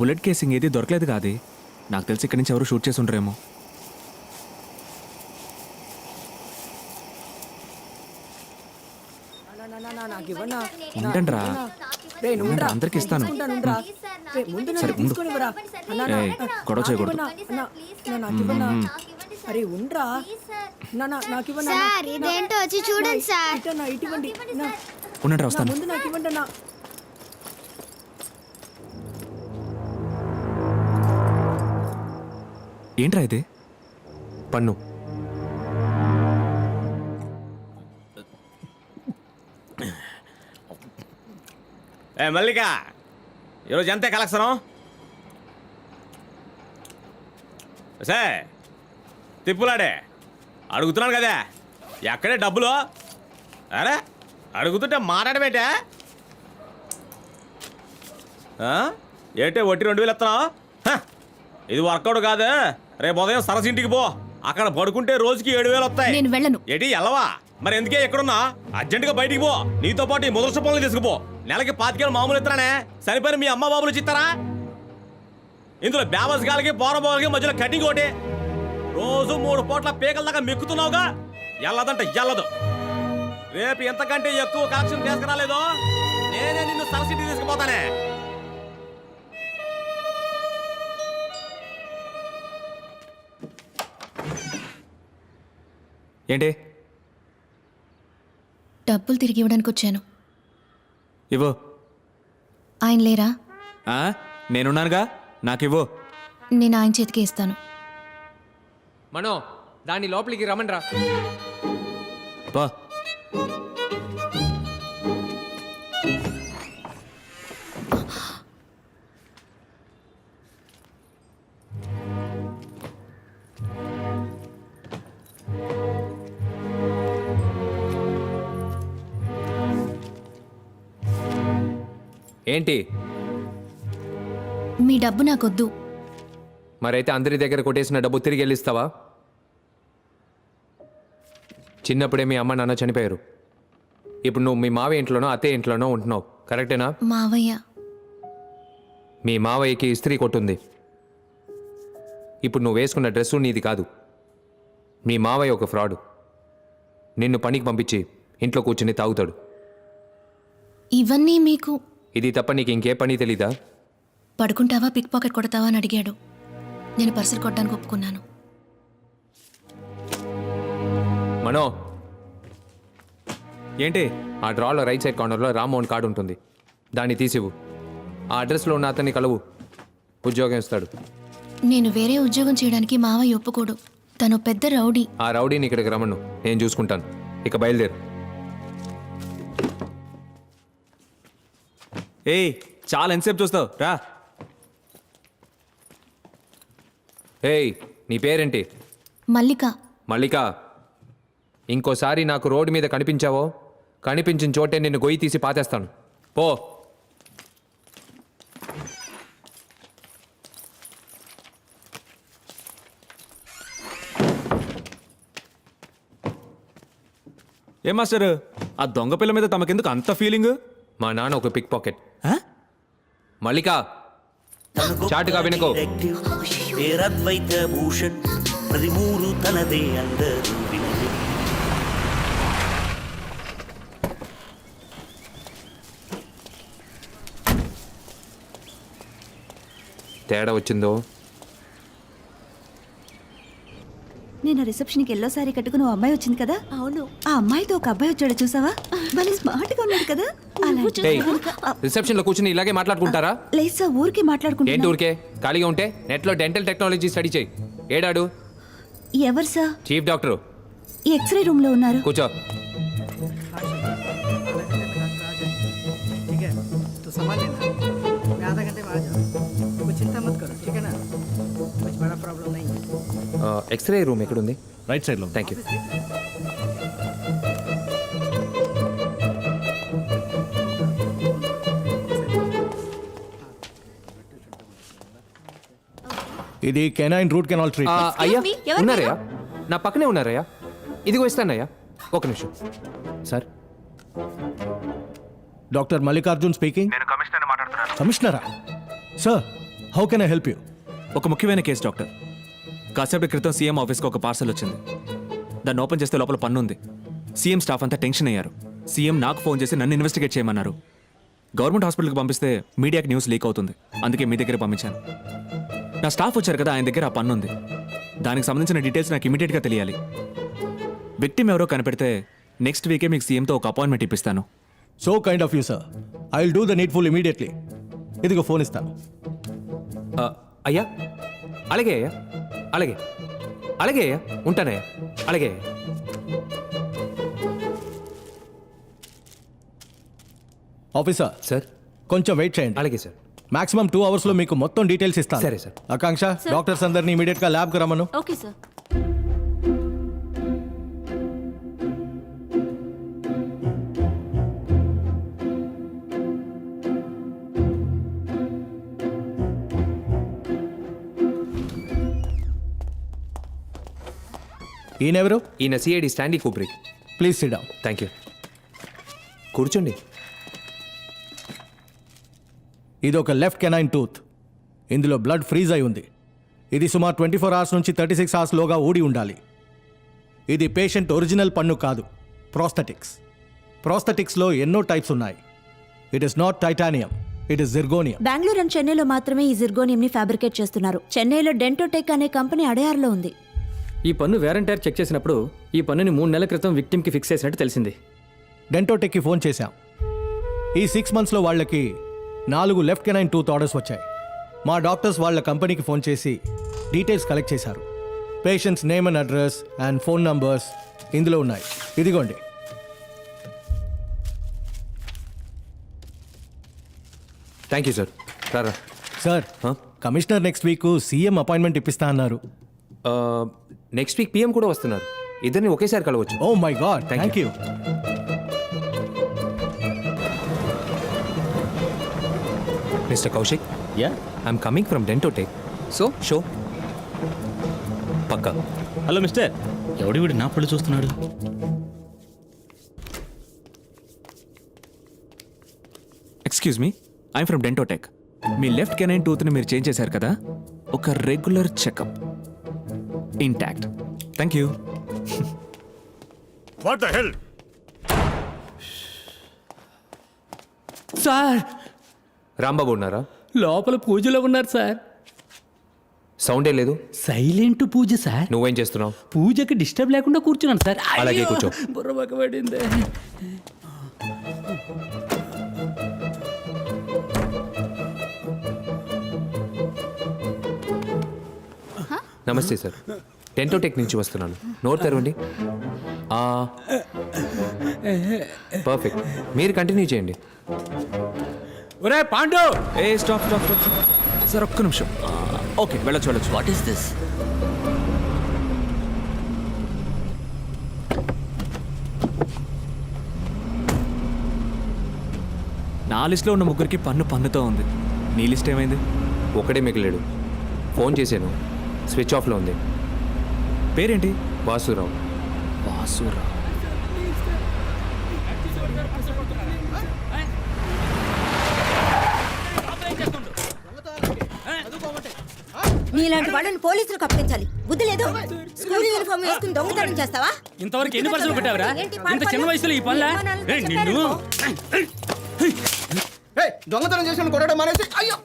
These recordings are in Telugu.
బుల్లెట్ కేసింగ్ ఏది దొరకలేదు కాదు. నాకు తెలిసి ఇక్కడి నుంచి ఎవరు షూట్ చేసి ఉంటారేమో ఉండండిరా. అందరికి ఇస్తాను. సరే, ఉండు. ఏయ్, గొడవ చేయకూడదు. అరే ఉండ్రా? సార్ ఇదేంటో వచ్చి చూడండి సార్. ఇటన్నా, ఇటువంటి వస్తాను. ముందు నాకివ్వండి అన్నా. ఏంట్రా ఇది? పన్ను. ఏ మల్లిక ఈరోజు ఎంతే కలెక్షన్? సే తిప్పులాడే. అడుగుతున్నాను కదా ఎక్కడే డబ్బులు? అరే అడుగుతుంటే మాట్లాడబేటే ఏంటే? వట్టి రెండు వేలు ఇస్తున్నావు? ఇది వర్కౌట్ కాదు. రేపు ఉదయం సరస్సు ఇంటికి పో. అక్కడ పడుకుంటే రోజుకి ఏడు వేలు వస్తాయి. నేను వెళ్ళను. ఏంటి ఎల్లవా? మరి ఎందుకే ఎక్కడున్నా? అర్జెంటుగా బయటికి పో. నీతో పాటు ఈ ముదర్శ పనులు తీసుకుపో. నెలకి పాతికేలు మామూలు ఇస్తానే సరిపోయిన మీ అమ్మ బాబులు ఇస్తారా ఇందులో బేవస్ గాలికి పోరబోలకి మధ్యలో కటింగ్ ఒకటి. రోజు మూడు పూట్ల పీకల దాకా మెక్కుతున్నావుగా? ఎల్లదంట ఎల్లదు. రేపు ఎంతకంటే ఎక్కువ కలెక్షన్ తీసుకురాలేదో? నేనే నిన్ను సరసిటీ తీసుకుపోతానే. ఏంటి? డబ్బులు తిరిగి ఇవ్వడానికి వచ్చాను. ఇవ్వు. ఆయన లేరా? ఆ, నేనున్నానుగా? నాకివ్వు. నేను ఆయన చేతికి ఇస్తాను. మనో దాన్ని లోపలికి రమ్మని రా పో. ఏంటి? మీ డబ్బు నాకొద్దు. మరైతే అందరి దగ్గర కొట్టేసిన డబ్బు తిరిగి వెళ్ళిస్తావా? చిన్నప్పుడే మీ అమ్మ నాన్న చనిపోయారు. ఇప్పుడు నువ్వు మీ మావ ఇంట్లోనో అత్తే ఇంట్లోనో ఉంటున్నావు. కరెక్టేనా? మావయ్య. మీ మావయ్యకి ఇస్త్రీ కొట్టుంది. ఇప్పుడు నువ్వు వేసుకున్న డ్రెస్సు నీది కాదు. మీ మావయ్య ఒక ఫ్రాడ్. నిన్ను పనికి పంపించి ఇంట్లో కూర్చుని తాగుతాడు. ఇవన్నీ మీకు ఇది తప్ప నీకు ఇంకే పని తెలీదా? పడుకుంటావా పిక్ పాకెట్ కొడతావా అని అడిగాడు. నేను పర్సులు కొట్టడానికి ఒప్పుకున్నాను. మనో! ఏంటి? ఆ డ్రాలో రైట్ సైడ్ కార్నర్లో రామ్మోహన్ కార్డు ఉంటుంది. దాన్ని తీసివు. ఆ అడ్రస్లో ఉన్న అతన్ని కలవు. ఉద్యోగం ఇస్తాడు. నేను వేరే ఉద్యోగం చేయడానికి మావయ్య ఒప్పుకోడు. తను పెద్ద రౌడీ. ఆ రౌడీని ఇక్కడికి రమ్మను. నేను చూసుకుంటాను. ఇక బయలుదేరు. ఏయ్ చాలా ఎంతసేపు చూస్తావు రా. ఏయ్ నీ పేరేంటి? మల్లిక. మల్లిక ఇంకోసారి నాకు రోడ్డు మీద కనిపించావో కనిపించిన చోటే నిన్ను గొయ్యి తీసి పాతేస్తాను. పో. ఏ మాస్టర్? ఆ దొంగ పిల్ల మీద తమకెందుకు అంత ఫీలింగ్ మా నాన్న ఒక పిక్ పాకెట్ మల్లిక చాటుగా వినుకో. పేరద్వైత భూషణ్ పదిమూరు తనదే అందరూ వినదే తేడా వచ్చిందో? నేను రిసెప్షన్కి ఎల్లో సారీ కట్టుకుని ఓ అమ్మాయి వచ్చింది కదా అవును ఆ అమ్మాయితో ఒక అబ్బాయి వచ్చాడు చూసావా భలే స్మార్ట్ గా ఉన్నాడు కదా అలాంటి ఏయ్ కనుక- ఆ, రిసెప్షన్లో కూర్చుని ఇలాగే మాట్లాడుకుంటారా లేదు సార్ ఊరికి ఏంటి మాట్లాడుకుంటున్నా ఊరికే ఖాళీగా ఉంటే నెట్లో డెంటల్ టెక్నాలజీ స్టడీ చేయి ఏడాడు ఎవరు సార్ చీఫ్ డాక్టరు ఈ ఎక్స్రే రూమ్ లో ఉన్నారు కూర్చో ठीक है तो संभाल लेना ఎక్స్రే రూమ్ ఎక్కడుంది? రైట్ సైడ్లో థ్యాంక్ యూ ఇది కెనైన్ రూట్ కెనాల్ ట్రీట్ అయ్యా ఉన్నారయ్యా? నా పక్కనే ఉన్నారయ్యా. ఇదిగో ఇస్తానయ్యా. ఒక నిమిషం. Sir doctor Mallikarjun speaking కమిషనరా sir how can I help you ఒక ముఖ్యమైన కేసు డాక్టర్. కాసేపటి క్రితం సీఎం ఆఫీస్కి ఒక పార్సల్ వచ్చింది. దాన్ని ఓపెన్ చేస్తే లోపల పన్ను ఉంది సీఎం స్టాఫ్ అంతా టెన్షన్ అయ్యారు. సీఎం నాకు ఫోన్ చేసి నన్ను ఇన్వెస్టిగేట్ చేయమన్నారు. గవర్నమెంట్ హాస్పిటల్కి పంపిస్తే మీడియాకి న్యూస్ లీక్ అవుతుంది. అందుకే మీ దగ్గర పంపించాను. నా స్టాఫ్ వచ్చారు కదా ఆయన దగ్గర ఆ పన్ను ఉంది దానికి సంబంధించిన డీటెయిల్స్ నాకు ఇమీడియట్గా తెలియాలి. విక్టిమ్ ఎవరో కనిపెడితే నెక్స్ట్ వీకే మీకు సీఎంతో ఒక అపాయింట్మెంట్ ఇప్పిస్తాను. So kind of you sir I will do the needful immediately ఇదిగో ఫోన్ ఇస్తాను. అయ్యా అలాగే అయ్యా. అలాగే. అలాగే అయ్యా. ఉంటానయ్యా. అలాగే. ఆఫీసర్. సార్. కొంచెం వెయిట్ చేయండి. అలాగే సార్. మాక్సిమం టూ అవర్స్లో మీకు మొత్తం డీటెయిల్స్ ఇస్తాను. సరే, సార్. ఆకాంక్ష డాక్టర్స్ అందరినీ ఇమీడియట్గా ల్యాబ్కి రమ్మను. Okay sir. ఈయనెవరు? ఈయన CID Stanley Kubrick please sit down thank you కూర్చోండి. ఇది ఒక లెఫ్ట్ కెనైన్ టూత్ ఇందులో బ్లడ్ ఫ్రీజ్ అయి ఉంది. ఇది సుమారు ట్వంటీ ఫోర్ అవర్స్ నుంచి థర్టీ సిక్స్ అవర్స్లోగా ఊడి ఉండాలి. ఇది పేషెంట్ ఒరిజినల్ పన్ను కాదు ప్రోస్థెటిక్స్ ప్రోస్థెటిక్స్లో ఎన్నో టైప్స్ ఉన్నాయి. It is not titanium it is zirconium Bengaluru and చెన్నైలో మాత్రమే ఈ జిర్గోనియం ని ఫ్యాబ్రికేట్ చేస్తున్నారు. చెన్నైలో డెంటోటెక్ అనే కంపెనీ అడయార్లో ఉంది. ఈ పన్ను వేరంటైర్ చెక్ చేసినప్పుడు ఈ పన్నుని మూడు నెలల క్రితం విక్టిమ్కి ఫిక్స్ చేసినట్టు తెలిసింది. డెంటోటెక్కి ఫోన్ చేశాం. ఈ సిక్స్ మంత్స్లో వాళ్ళకి నాలుగు లెఫ్ట్ కెనైన్ టూత్ ఆర్డర్స్ వచ్చాయి. మా డాక్టర్స్ వాళ్ళ కంపెనీకి ఫోన్ చేసి డీటెయిల్స్ కలెక్ట్ చేశారు. Patients name and address and phone numbers ఇందులో ఉన్నాయి. ఇదిగోండి. Thank you sir. రారా. Sir Huh? Commissioner next week CM appointment ఇప్పిస్తా అన్నారు. నెక్స్ట్ వీక్ పిఎం కూడా వస్తున్నారు. ఇద్దరిని ఒకేసారి కలవచ్చు. ఓ my God thank you mister Kaushik yeah I'm coming from Dentotech so show Pakka hello mister ఎవడి వీడు నా పళ్ళు చూస్తున్నాడు? Excuse me I'm from Dentotech me left canine టూత్ని మీరు చేంజ్ చేశారు కదా? ఒక regular checkup intact thank you sir Rambabu ఉన్నారా? లోపల పూజలో ఉన్నారు సార్ సౌండే లేదు? సైలెంట్ పూజ సార్ నువ్వేం చేస్తున్నావు? పూజకి డిస్టర్బ్ లేకుండా కూర్చున్నాను సార్ అలాగే కూర్చో. బుర్ర పక్కబడింది నమస్తే సార్. డెంటోటెక్ నుంచి వస్తున్నాను. నోరు తెరవండి. పర్ఫెక్ట్ మీరు కంటిన్యూ చేయండి. ఒరే పాండు! ఏ స్టాప్ స్టాప్ స్టాప్ సార్ ఒక్క నిమిషం. ఓకే వెళ్ళొచ్చు వెళ్ళొచ్చు. వాట్ ఈస్ దిస్ నా లిస్ట్లో ఉన్న ముగ్గురికి పన్ను పన్నుతో ఉంది. నీ లిస్ట్ ఏమైంది? ఒకడే మిగిలాడు. ఫోన్ చేశాను. స్విచ్ ఆఫ్లో ఉంది. పేరేంటి? వాసురావు. వాసురా నీలాంటి వాళ్ళని పోలీసులకు అప్పగించాలి. బుద్ధి లేదు. స్కూల్ యూనిఫామ్ వేసుకుని దొంగతనం చేస్తావా? ఇంతవరకు ఎన్ని పర్సలు పెట్టావురా ఏంటి ఇంత చిన్న వయసులో ఈ పనులా? నిన్ను? దొంగతనం చేసిన కొట్టడం మానేసి? అయ్యో!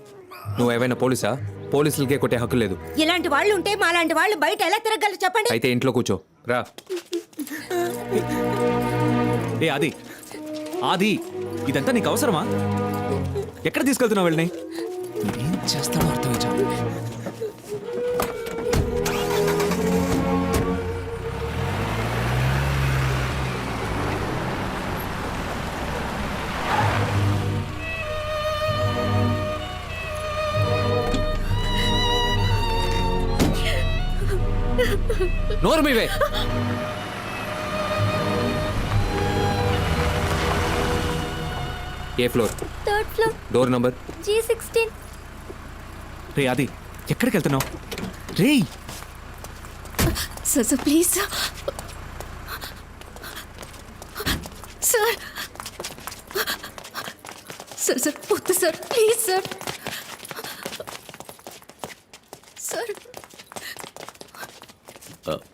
నువ్వు ఏమైనా పోలీసా? పోలీసులకే కొట్టే హక్కు లేదు. ఇలాంటి వాళ్ళు ఉంటే మాలాంటి వాళ్ళు బయట ఎలా తిరగలరు చెప్పండి? అయితే ఇంట్లో కూర్చో. రా. ఏ ఆది. ఆది ఇదంతా నీకు అవసరమా? ఎక్కడ తీసుకెళ్తున్నావు వెళ్ళని? ఏం చేస్తాడో అర్థం నోరు మీవే ఏ floor? Third floor. Door number? G sixteen రే ఆది ఎక్కడికి వెళ్తున్నావు రే sir sir please sir. Sir. Sir sir వద్దు సార్. Please sir.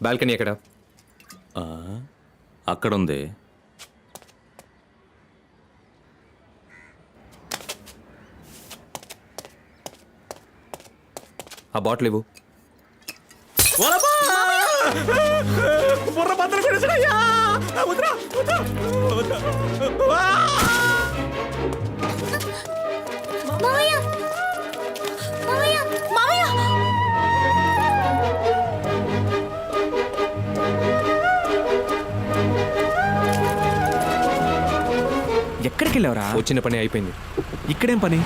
బాల్కనీ ఎక్కడ? ఆ, అక్కడ ఉంది ఆ బాటిల్ ఇవ్వు. బుర్ర ఎక్కడికి వెళ్ళావరా వచ్చిన పని అయిపోయింది. ఇక్కడేం పని?